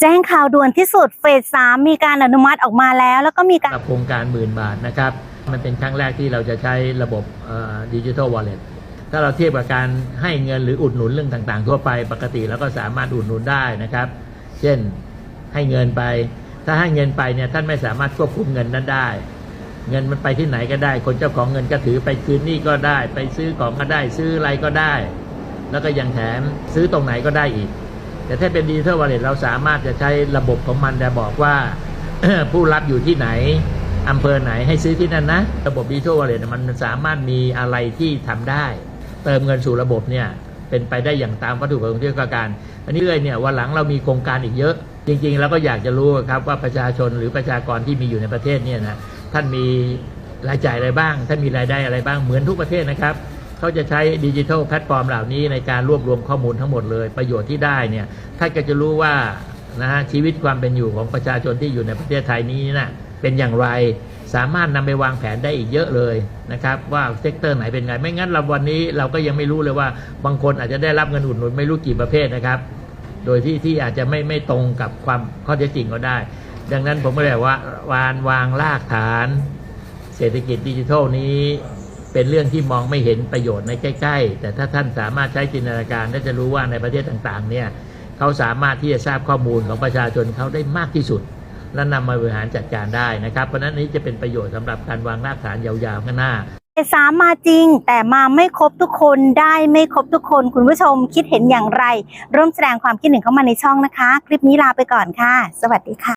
แจ้งข่าวด่วนที่สุดเฟสสามมีการอนุมัติออกมาแล้ว แล้วก็มีการโครงการหมื่นบาทนะครับ มันเป็นครั้งแรกที่เราจะใช้ระบบดิจิทัลวอลเล็ตถ้าเราเทียบกับการให้เงินหรืออุดหนุนเรื่องต่างๆ ทั่วไปปกติแล้วก็สามารถอุดหนุนได้นะครับ เช่นให้เงินไป ถ้าให้เงินไปเนี่ยท่านไม่สามารถควบคุมเงินนั้นได้ เงินมันไปที่ไหนก็ได้ คนเจ้าของเงินก็ถือไปคืนนี้ก็ได้ ไปซื้อของก็ได้ซื้ออะไรก็ได้ แล้วก็ยังแถมซื้อตรงไหนก็ได้อีก แต่ถ้าเป็นดิจิทัลวอลเล็ตเราสามารถจะใช้ระบบของมันจะบอกว่าผู้รับอยู่ที่ไหนอำเภอไหนให้ซื้อที่นั่นนะ ระบบดิจิทัลวอลเล็ตมันสามารถมีอะไรที่ทำได้ เติมเงินสู่ระบบเนี่ยเป็นไปได้อย่างตามวัตถุประสงค์ที่ต้องการ อันนี้เลยเนี่ยวันหลังเรามีโครงการอีกเยอะ จริงๆ แล้วก็อยากจะรู้ครับว่าประชาชนหรือประชากรที่มีอยู่ในประเทศเนี่ยนะท่านมีรายจ่ายอะไรบ้าง ท่านมีรายได้อะไรบ้างเหมือนทุกประเทศนะครับ เขาจะใช้ดิจิทัลแพลตฟอร์มเหล่านี้ในการรวบรวมข้อมูลทั้งหมดเลย ประโยชน์ที่ได้เนี่ยท่านก็จะรู้ว่านะฮะชีวิตความเป็นอยู่ของประชาชนที่อยู่ในประเทศไทยนี้นะ่ะเป็นอย่างไรสามารถนำไปวางแผนได้อีกเยอะเลยนะครับว่าเซกเตอร์ไหนเป็นไง ไม่งั้นเราวันนี้เราก็ยังไม่รู้เลยว่าบางคนอาจจะได้รับเงินอุดหนุนไม่รู้กี่ประเภทนะครับ โดยที่ที่อาจจะไม่ไม่ตรงกับความข้อเท็จจริงก็ได้ ดังนั้นผมก็เลยว่าวานวางรากฐาน เศรษฐกิจดิจิทัลนี้ เป็นเรื่องที่มองไม่เห็นประโยชน์ในใกล้ ๆ แต่ถ้าท่านสามารถใช้จินตนาการก็จะรู้ว่าในประเทศต่างๆเนี่ยเขาสามารถที่จะทราบข้อมูลของประชาชนเขาได้มากที่สุด และนำมาบริหารจัดการได้นะครับ เพราะนั้นนี้จะเป็นประโยชน์สำหรับการวางรากฐานยาวๆข้างหน้าสามมาจริง แต่มาไม่ครบทุกคนได้ไม่ครบทุกคน คุณผู้ชมคิดเห็นอย่างไร ร่วมแสดงความคิดเห็นเข้ามาในช่องนะคะ คลิปนี้ลาไปก่อนค่ะ สวัสดีค่ะ